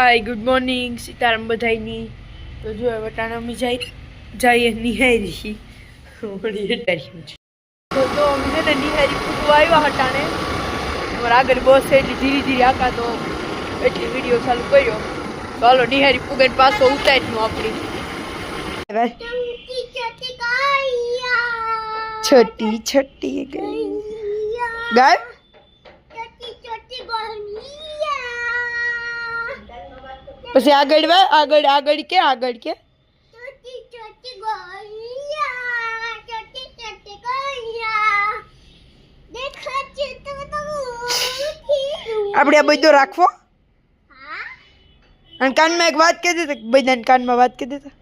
હાય good morning Sitaram બધાયની. તો જો હવે અમે જાય જઈએ નિહારી વળી હટાડ્યું છે તો તો અમે છે ને નિહારી ફૂટવા આવ્યા હટાણે. અમારા આગળ બસ છે એટલી ધીરે ધીરે આખા તો એટલી વીડિયો ચાલુ કર્યો. તો હાલો નિહારી ફૂગન પાછો ઉતાર્યું આપણી. છઠ્ઠી છઠ્ઠી ગઈ ગાય? પછી આગળ વા આગળ આગળ કે આગળ કે? આપણે આ બધો રાખવો? અને કાનમાં એક વાત કહી દેતા બધાને કાનમાં વાત કહી દેતા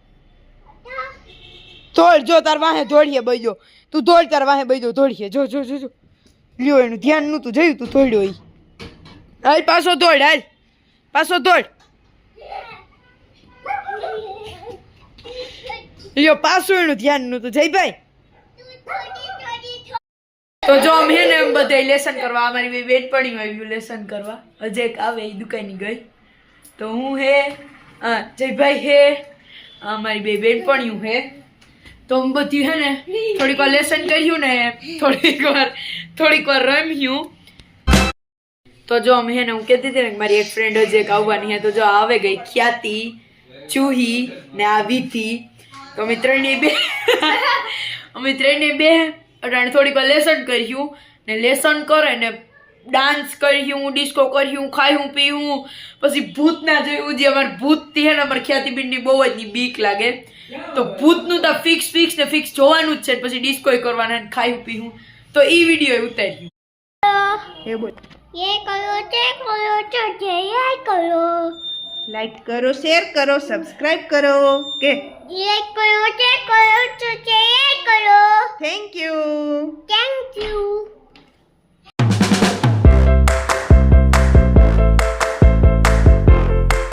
ધોળ જો તાર વાહે ધોળીએ બજો તું ધોળ તાર વાહે બજો ધોળીએ. જો જો જો જો. લ્યો એનું ધ્યાન નહોતું જોયું તું ધોળ્યો ઈ. હાલ પાછો ધોળ હાલ. પાછો દોડ લ્યો, પાછું એનું ધ્યાન નતું જય જયભાઈ તો જો અમે ને એમ બધા લેસન કરવા, અમારી બે બેનપણીઓ આવ્યું લેસન કરવા. અજય આવે એ દુકાની ગઈ. તો હું હે જયભાઈ હે અમારી બે બેનપણીઓ હે. તો હું બધી હે ને થોડીક વાર લેસન કર્યું ને, થોડીક વાર થોડીક વાર રમ્યું. તો જો અમે હે ને, હું કહેતી હતી ને મારી એક ફ્રેન્ડ અજય આવવાની હે. તો જો આવે ગઈ ખ્યાતિ, ચૂહી ને આ વિધિ. તો અમે ત્રણેય બે અમે ત્રણેય બે અટાણે થોડીક વાર લેસન કર્યું. ને લેસન કરે ને ડાન્સ કર્યું ડિસ્કો કર્યું ખાયું પીવું પછી ભૂતના જોયું જે અમારે ભૂતથી હે ને અમારે ખ્યાતિબીનની બહુ જ ની બીક લાગે. તો ભૂતનું તો ફિક્સ ફિક્સ ને ફિક્સ જોવાનું જ છે. પછી ડિસ્કો કરવાના ને ખાયું પીવું તો એ વીડિયો ઉતાર્યું. એ બોલ. ये લાઈક કરો શેર કરો સબસ્ક્રાઇબ કરો. કે લાઈક કરો શેર કરો સબસ્ક્રાઇબ કરો. Thank you thank you